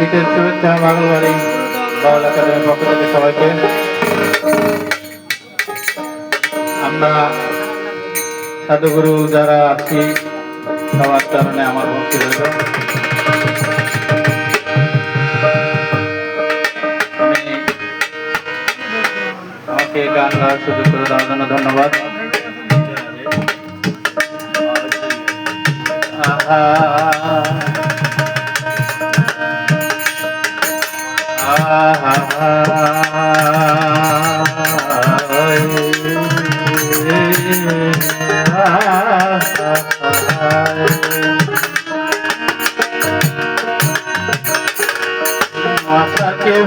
শীতের শুভেচ্ছা বাগলবাড়ি বাউল একাডেমির পক্ষ থেকে সবাইকে। আমরা সাধুগুরু যারা আছি, সবার কারণে আমার ভক্তি রইল। আমি আমাকে গান গাওয়ার সুযোগ করে দেওয়ার জন্য ধন্যবাদ। আহা।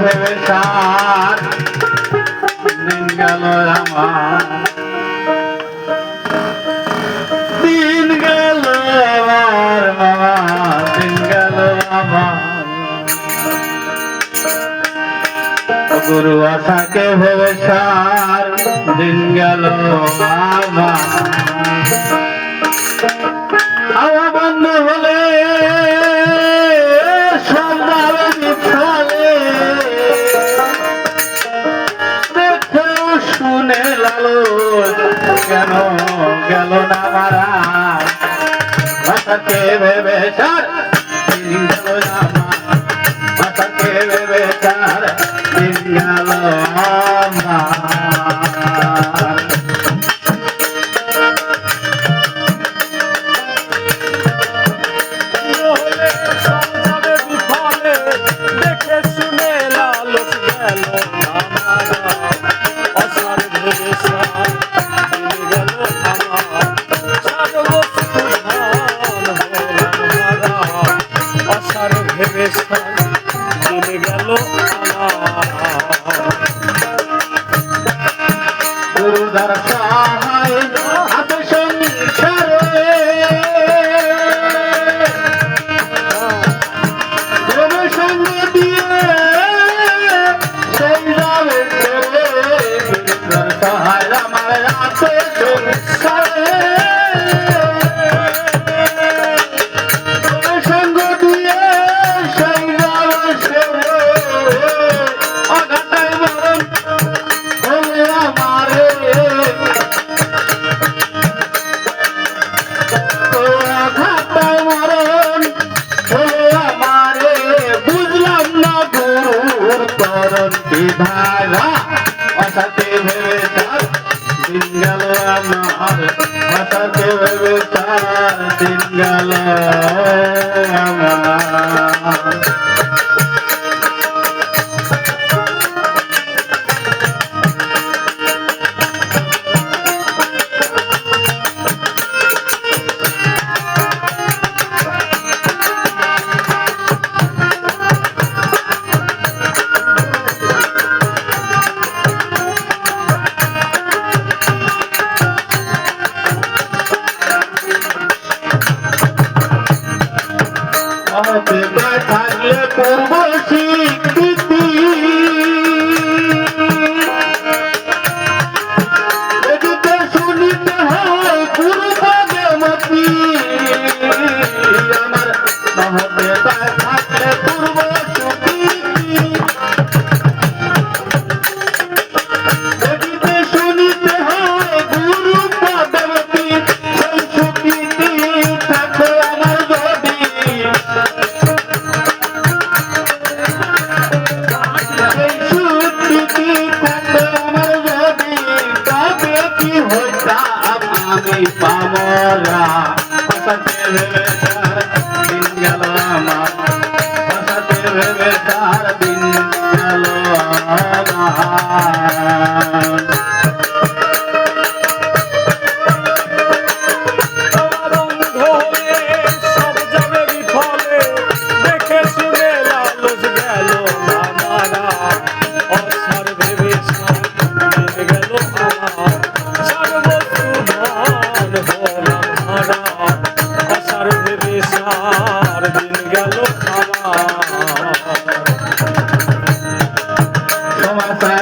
ভেবে সার দিন গেল আমার। দিন গেল আমার মামা দিন গেল আমার। গুরু আশাকে ভেবে সার দিন গেল আমার লালো কেন গেল না মারা? আশাকে ভেবে সার দিন গেল ভেবে সার দিন গেল সহায় হাতে সংসারে প্রেম বিধারা অসাতে ভেবে তার দিন গেল আমার অসাতে ভেবে তার দিন গেল। Thank কি ক্ষমা